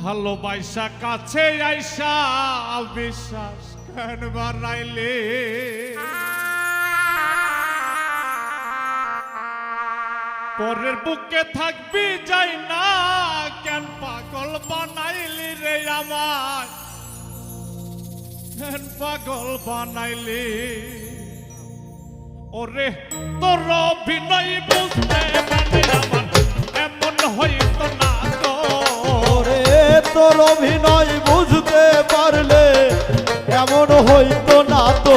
ভালোবাসা কাছে আইসা বিশ্বাস কেন বানাইলে পরের বুকে থাকবি যাই না, কেন পাগল বানাইলি রে আমার কেন পাগল বানাইলি? ওরে, তোর অভিনয় বুঝতে আমার অভিনয় বুঝতে পারলে কেমন হইতো না তো।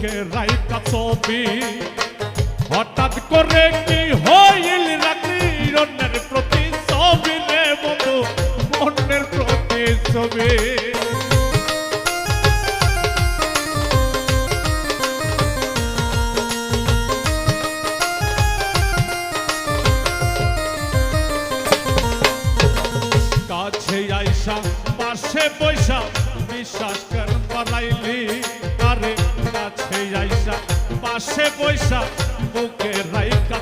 বুকে রাইকা ছবি। হঠাৎ করে কি হইল রাত্রির অন্যের প্রতি ছবি রে বন্ধু, অন্যের প্রতি ছবি। কাছে আইসা, পাশে পয়সা বিশ্বাস পাশে পয়সা বুকে রাইকা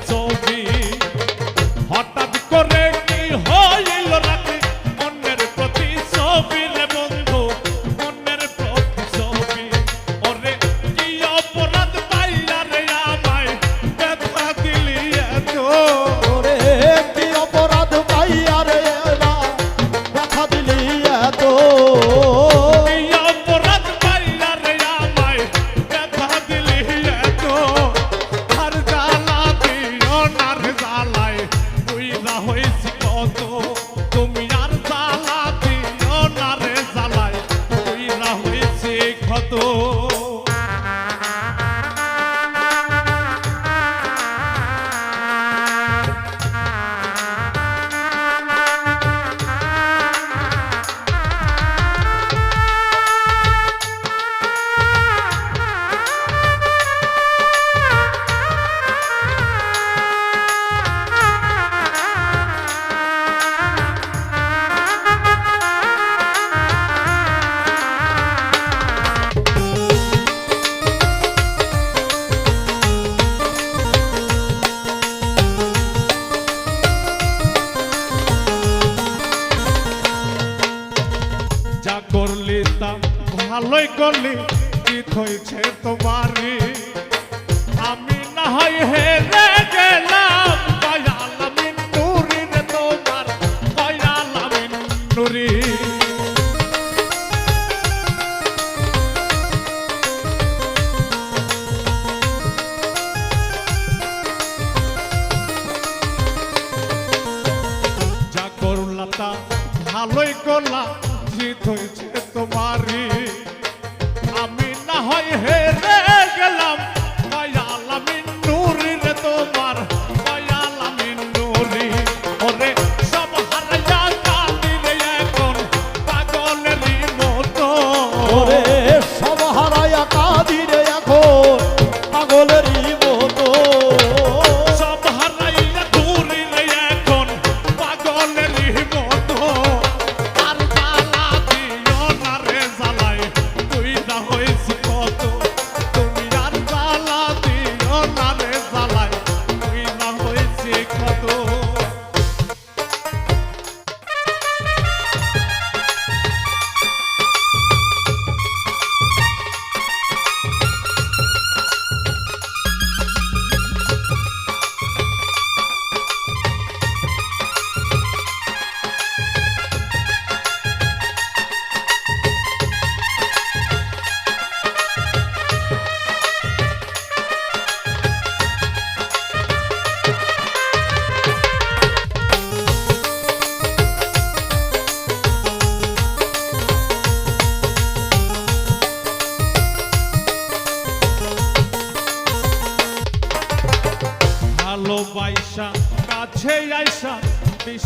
মতো ভালোই করলি কি হয়েছে তোমারই? আমি না হয় হে রে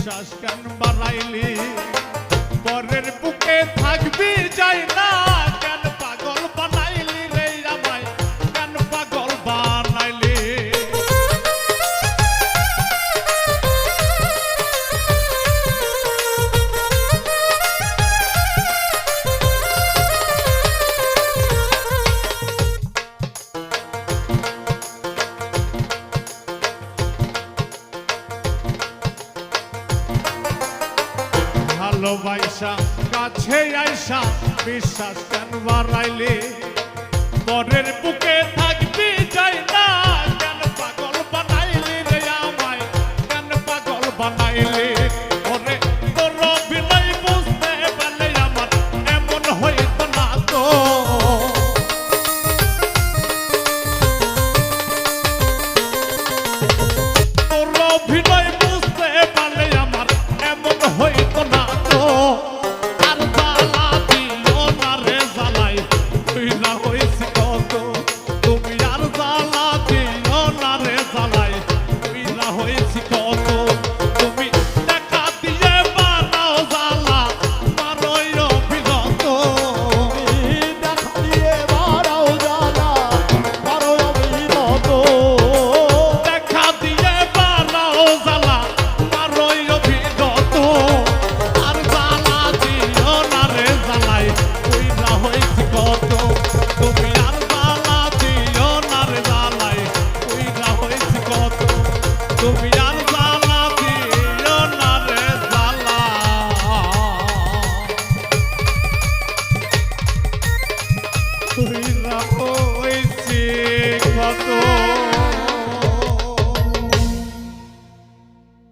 বিশ্বাস কেন বাড়াইলি? সেই আইসা বিশ্বাস কেন বাড়াইলে? বরের বুকে থাকবি যাই না কেন পাগল বানাইলি রে আমায়? কেন পাগল বানাইলি Sophie.